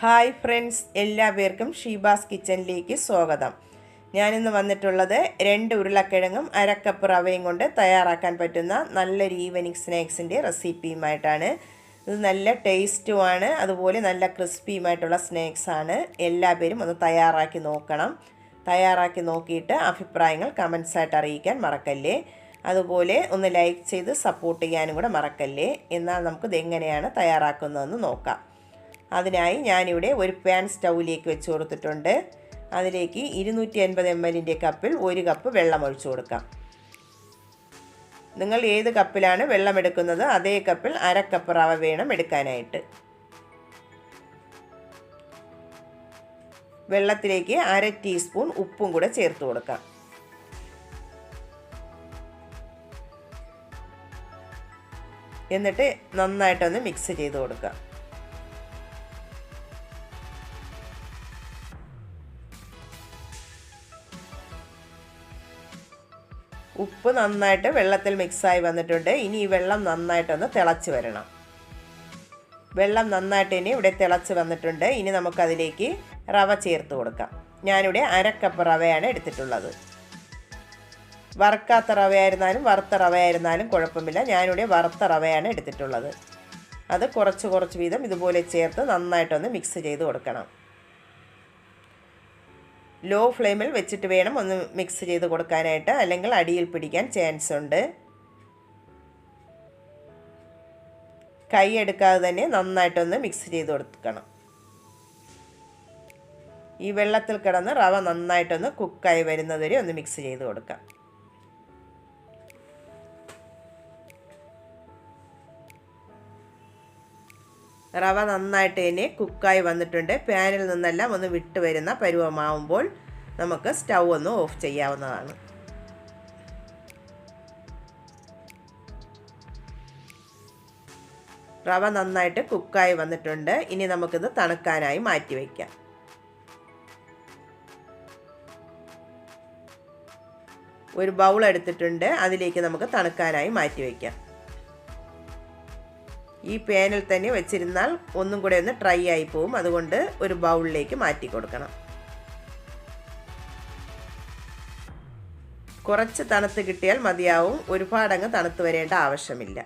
Hi friends എല്ലാവർക്കും ഷീബാസ് കിച്ചണിലേക്ക് സ്വാഗതം. ഞാനിന്ന് വന്നിട്ടുള്ളത് രണ്ട് ഉരുളക്കിഴങ്ങും അരക്കപ്പ് റവയും കൊണ്ട് തയ്യാറാക്കാൻ പറ്റുന്ന നല്ലൊരു ഈവനിങ് സ്നാക്സിന്റെ റെസിപ്പിയുമായിട്ടാണ്. ഇത് നല്ല ടേസ്റ്റുമാണ് അതുപോലെ നല്ല ക്രിസ്പിയുമായിട്ടുള്ള സ്നാക്സാണ് എല്ലാവരും ഒന്ന് തയ്യാറാക്കി നോക്കണം. തയ്യാറാക്കി നോക്കിയിട്ട് അഭിപ്രായങ്ങൾ കമൻസായിട്ട് അറിയിക്കാൻ മറക്കല്ലേ? അതുപോലെ ഒന്ന് ലൈക്ക് ചെയ്ത് സപ്പോർട്ട് ചെയ്യാനും കൂടെ മറക്കല്ലേ? എന്നാൽ നമുക്കിത് എങ്ങനെയാണ് തയ്യാറാക്കുന്നതെന്ന് നോക്കാം. അതിനായി ഞാനിവിടെ ഒരു പാൻ സ്റ്റൗവിലേക്ക് വെച്ച് കൊടുത്തിട്ടുണ്ട്. അതിലേക്ക് ഇരുന്നൂറ്റി അൻപത് എം എല്ലിന്റെ കപ്പിൽ ഒരു കപ്പ് വെള്ളം ഒഴിച്ചു കൊടുക്കാം. നിങ്ങൾ ഏത് കപ്പിലാണ് വെള്ളം എടുക്കുന്നത്? അതേ കപ്പിൽ അര കപ്പ് റവ വേണം എടുക്കാനായിട്ട്. വെള്ളത്തിലേക്ക് അര ടീസ്പൂൺ ഉപ്പും കൂടെ ചേർത്ത് കൊടുക്കാം. എന്നിട്ട് നന്നായിട്ടൊന്ന് മിക്സ് ചെയ്ത് കൊടുക്കാം. ഉപ്പ് നന്നായിട്ട് വെള്ളത്തിൽ മിക്സായി വന്നിട്ടുണ്ട്. ഇനി ഈ വെള്ളം നന്നായിട്ടൊന്ന് തിളച്ച് വരണം. വെള്ളം നന്നായിട്ട് ഇനി ഇവിടെ തിളച്ച് വന്നിട്ടുണ്ട്. ഇനി നമുക്കതിലേക്ക് റവ ചേർത്ത് കൊടുക്കാം. ഞാനിവിടെ അരക്കപ്പ് റവയാണ് എടുത്തിട്ടുള്ളത്. വറുക്കാത്ത റവയായിരുന്നാലും വറുത്ത റവയായിരുന്നാലും കുഴപ്പമില്ല. ഞാനിവിടെ വറുത്ത റവയാണ് എടുത്തിട്ടുള്ളത്. അത് കുറച്ച് കുറച്ച് വീതം ഇതുപോലെ ചേർത്ത് നന്നായിട്ടൊന്ന് മിക്സ് ചെയ്ത് കൊടുക്കണം. ലോ ഫ്ലെയിമിൽ വെച്ചിട്ട് വേണം ഒന്ന് മിക്സ് ചെയ്ത് കൊടുക്കാനായിട്ട്. അല്ലെങ്കിൽ അടിയിൽ പിടിക്കാൻ ചാൻസ് ഉണ്ട്. കൈ എടുക്കാതെ തന്നെ നന്നായിട്ടൊന്ന് മിക്സ് ചെയ്ത് കൊടുക്കണം. ഈ വെള്ളത്തിൽ കിടന്ന് റവ നന്നായിട്ടൊന്ന് കുക്കായി വരുന്നതുവരെ ഒന്ന് മിക്സ് ചെയ്ത് കൊടുക്കാം. റവ നന്നായിട്ട് തന്നെ കുക്കായി വന്നിട്ടുണ്ട്. പാനിൽ നിന്നെല്ലാം ഒന്ന് വിട്ട് വരുന്ന പരുവമാവുമ്പോൾ നമുക്ക് സ്റ്റൗ ഒന്ന് ഓഫ് ചെയ്യാവുന്നതാണ്. റവ നന്നായിട്ട് കുക്കായി വന്നിട്ടുണ്ട്. ഇനി നമുക്കിത് തണുക്കാനായി മാറ്റി വയ്ക്കാം. ഒരു ബൗൾ എടുത്തിട്ടുണ്ട്. അതിലേക്ക് നമുക്ക് തണുക്കാനായി മാറ്റി വയ്ക്കാം. ഈ പാനിൽ തന്നെ വെച്ചിരുന്നാൽ ഒന്നും കൂടെ ഒന്ന് ഡ്രൈ ആയി പോവും. അതുകൊണ്ട് ഒരു ബൗളിലേക്ക് മാറ്റി കൊടുക്കണം. കുറച്ച് തണുത്ത് കിട്ടിയാൽ മതിയാവും. ഒരുപാടങ്ങ് തണുത്ത് വരേണ്ട ആവശ്യമില്ല.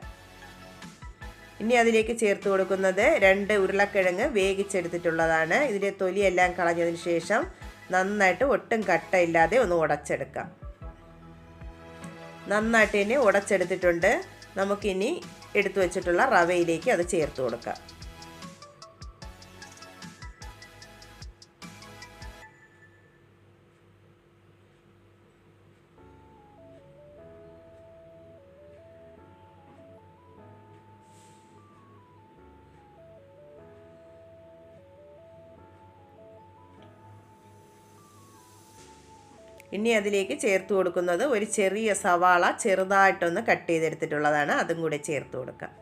ഇനി അതിലേക്ക് ചേർത്ത് കൊടുക്കുന്നത് രണ്ട് ഉരുളക്കിഴങ്ങ് വേവിച്ചെടുത്തിട്ടുള്ളതാണ്. ഇതിന്റെ തൊലിയെല്ലാം കളഞ്ഞതിന് ശേഷം നന്നായിട്ട് ഒട്ടും കട്ടയില്ലാതെ ഒന്ന് ഉടച്ചെടുക്കാം. നന്നായിട്ട് ഇനി ഉടച്ചെടുത്തിട്ടുണ്ട്. നമുക്കിനി എടുത്തു വെച്ചിട്ടുള്ള റവയിലേക്ക് അത് ചേർത്ത് കൊടുക്കാം ഇനി അതിലേക്ക് ചേർത്ത് കൊടുക്കുന്നത് ഒരു ചെറിയ സവാള ചെറുതായിട്ടൊന്ന് കട്ട് ചെയ്തെടുത്തിട്ടുള്ളതാണ്. അതും കൂടെ ചേർത്ത് കൊടുക്കാം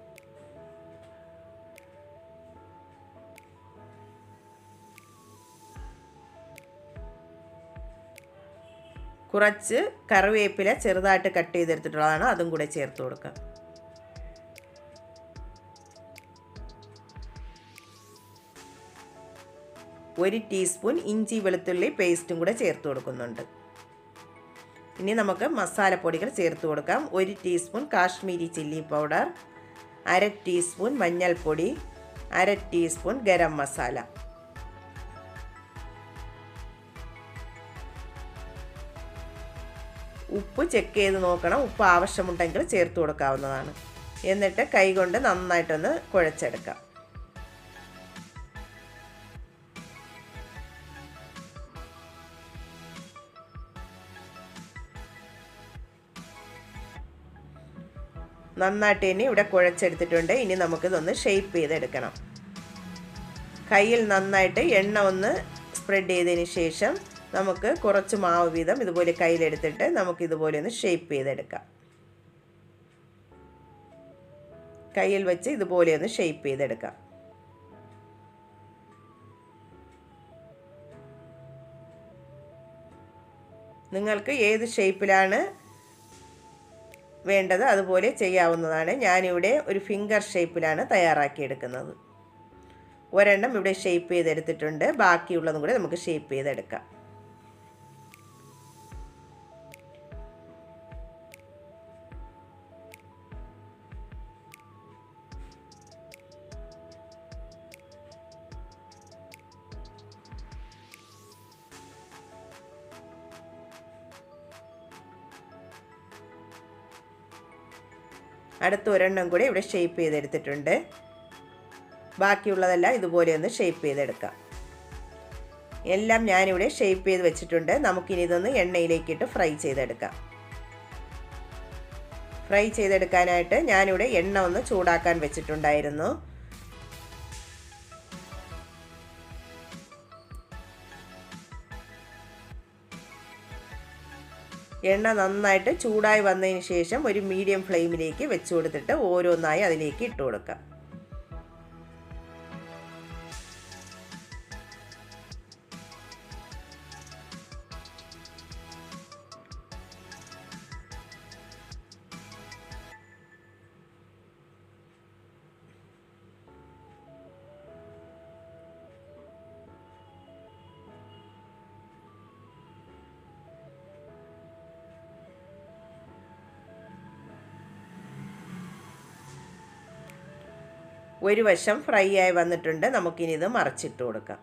കുറച്ച് കറിവേപ്പില ചെറുതായിട്ട് കട്ട് ചെയ്തെടുത്തിട്ടുള്ളതാണ്. അതും കൂടെ ചേർത്ത് കൊടുക്കാം ഒരു ടീസ്പൂൺ ഇഞ്ചി വെളുത്തുള്ളി പേസ്റ്റും കൂടെ ചേർത്ത് കൊടുക്കുന്നുണ്ട്. ഇനി നമുക്ക് മസാലപ്പൊടികൾ ചേർത്ത് കൊടുക്കാം. ഒരു ടീസ്പൂൺ കാശ്മീരി ചില്ലി പൗഡർ അര ടീസ്പൂൺ മഞ്ഞൾപ്പൊടി അര ടീസ്പൂൺ ഗരം മസാല. ഉപ്പ് ചെക്ക് ചെയ്ത് നോക്കണം. ഉപ്പ് ആവശ്യമുണ്ടെങ്കിൽ ചേർത്ത് കൊടുക്കാവുന്നതാണ്. എന്നിട്ട് കൈകൊണ്ട് നന്നായിട്ടൊന്ന് കുഴച്ചെടുക്കാം. നന്നായിട്ട് ഇനി ഇവിടെ കുഴച്ചെടുത്തിട്ടുണ്ട്. ഇനി നമുക്കിതൊന്ന് ഷെയ്പ്പ് ചെയ്തെടുക്കണം. കയ്യിൽ നന്നായിട്ട് എണ്ണ ഒന്ന് സ്പ്രെഡ് ചെയ്തതിന് ശേഷം നമുക്ക് കുറച്ച് മാവ് വീതം ഇതുപോലെ കയ്യിലെടുത്തിട്ട് നമുക്ക് ഇതുപോലെ ഒന്ന് ഷേപ്പ് ചെയ്തെടുക്കാം. കയ്യിൽ വെച്ച് ഇതുപോലെ ഒന്ന് ഷേപ്പ് ചെയ്തെടുക്കാം. നിങ്ങൾക്ക് ഏത് ഷേപ്പിലാണ് വേണ്ടത് അതുപോലെ ചെയ്യാവുന്നതാണ്. ഞാനിവിടെ ഒരു ഫിംഗർ ഷേപ്പിലാണ് തയ്യാറാക്കിയെടുക്കുന്നത്. ഒരെണ്ണം ഇവിടെ ഷേപ്പ് ചെയ്തെടുത്തിട്ടുണ്ട്. ബാക്കിയുള്ളതും കൂടെ നമുക്ക് ഷേപ്പ് ചെയ്തെടുക്കാം. അടുത്ത ഒരെണ്ണം കൂടി ഇവിടെ ഷേപ്പ് ചെയ്തെടുത്തിട്ടുണ്ട്. ബാക്കിയുള്ളതെല്ലാം ഇതുപോലെ ഒന്ന് ഷേപ്പ് ചെയ്തെടുക്കാം. എല്ലാം ഞാനിവിടെ ഷേപ്പ് ചെയ്ത് വെച്ചിട്ടുണ്ട്. നമുക്കിനി ഇതൊന്ന് എണ്ണയിലേക്കിട്ട് ഫ്രൈ ചെയ്തെടുക്കാം. ഫ്രൈ ചെയ്തെടുക്കാനായിട്ട് ഞാനിവിടെ എണ്ണ ഒന്ന് ചൂടാക്കാൻ വെച്ചിട്ടുണ്ടായിരുന്നു. എണ്ണ നന്നായിട്ട് ചൂടായി വന്നതിന് ശേഷം ഒരു മീഡിയം ഫ്ലെയിമിലേക്ക് വെച്ച് കൊടുത്തിട്ട് ഓരോന്നായി അതിലേക്ക് ഇട്ട് കൊടുക്കാം ഒരു വശം ഫ്രൈ ആയി വന്നിട്ടുണ്ട്. നമുക്കിനി ഇത് മറിച്ചിട്ട് കൊടുക്കാം.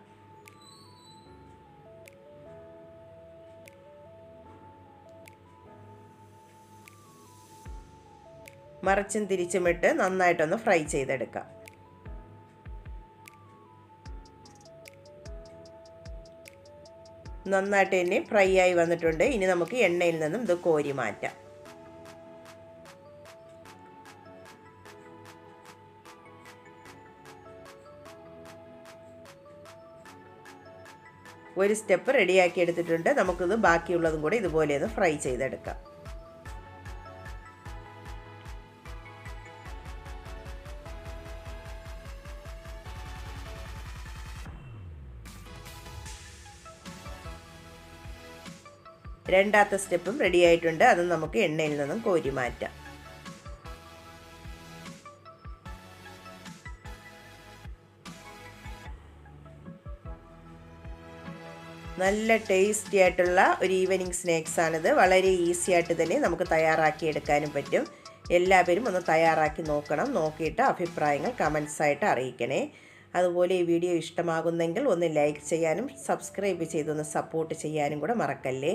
മറിച്ചും തിരിച്ചുമിട്ട് നന്നായിട്ടൊന്ന് ഫ്രൈ ചെയ്തെടുക്കാം. നന്നായിട്ട് തന്നെ ഫ്രൈ ആയി വന്നിട്ടുണ്ട്. ഇനി നമുക്ക് എണ്ണയിൽ നിന്നും ഇത് കോരി മാറ്റാം. ഒരു സ്റ്റെപ്പ് റെഡിയാക്കി എടുത്തിട്ടുണ്ട്. നമുക്കിത് ബാക്കിയുള്ളതും കൂടി ഇതുപോലെ ഒന്ന് ഫ്രൈ ചെയ്തെടുക്കാം. രണ്ടാമത്തെ സ്റ്റെപ്പും റെഡിയായിട്ടുണ്ട്. അത് നമുക്ക് എണ്ണയിൽ നിന്നും കോരി മാറ്റാം. നല്ല ടേസ്റ്റി ആയിട്ടുള്ള ഒരു ഈവനിങ് സ്നാക്സാണിത് വളരെ ഈസി ആയിട്ട് തന്നെ നമുക്ക് തയ്യാറാക്കി എടുക്കാനും പറ്റും. എല്ലാവരും ഒന്ന് തയ്യാറാക്കി നോക്കണം. നോക്കിയിട്ട് അഭിപ്രായങ്ങൾ കമൻസായിട്ട് അറിയിക്കണേ. അതുപോലെ ഈ വീഡിയോ ഇഷ്ടമാകുന്നെങ്കിൽ ഒന്ന് ലൈക്ക് ചെയ്യാനും സബ്സ്ക്രൈബ് ചെയ്തൊന്ന് സപ്പോർട്ട് ചെയ്യാനും കൂടെ മറക്കല്ലേ?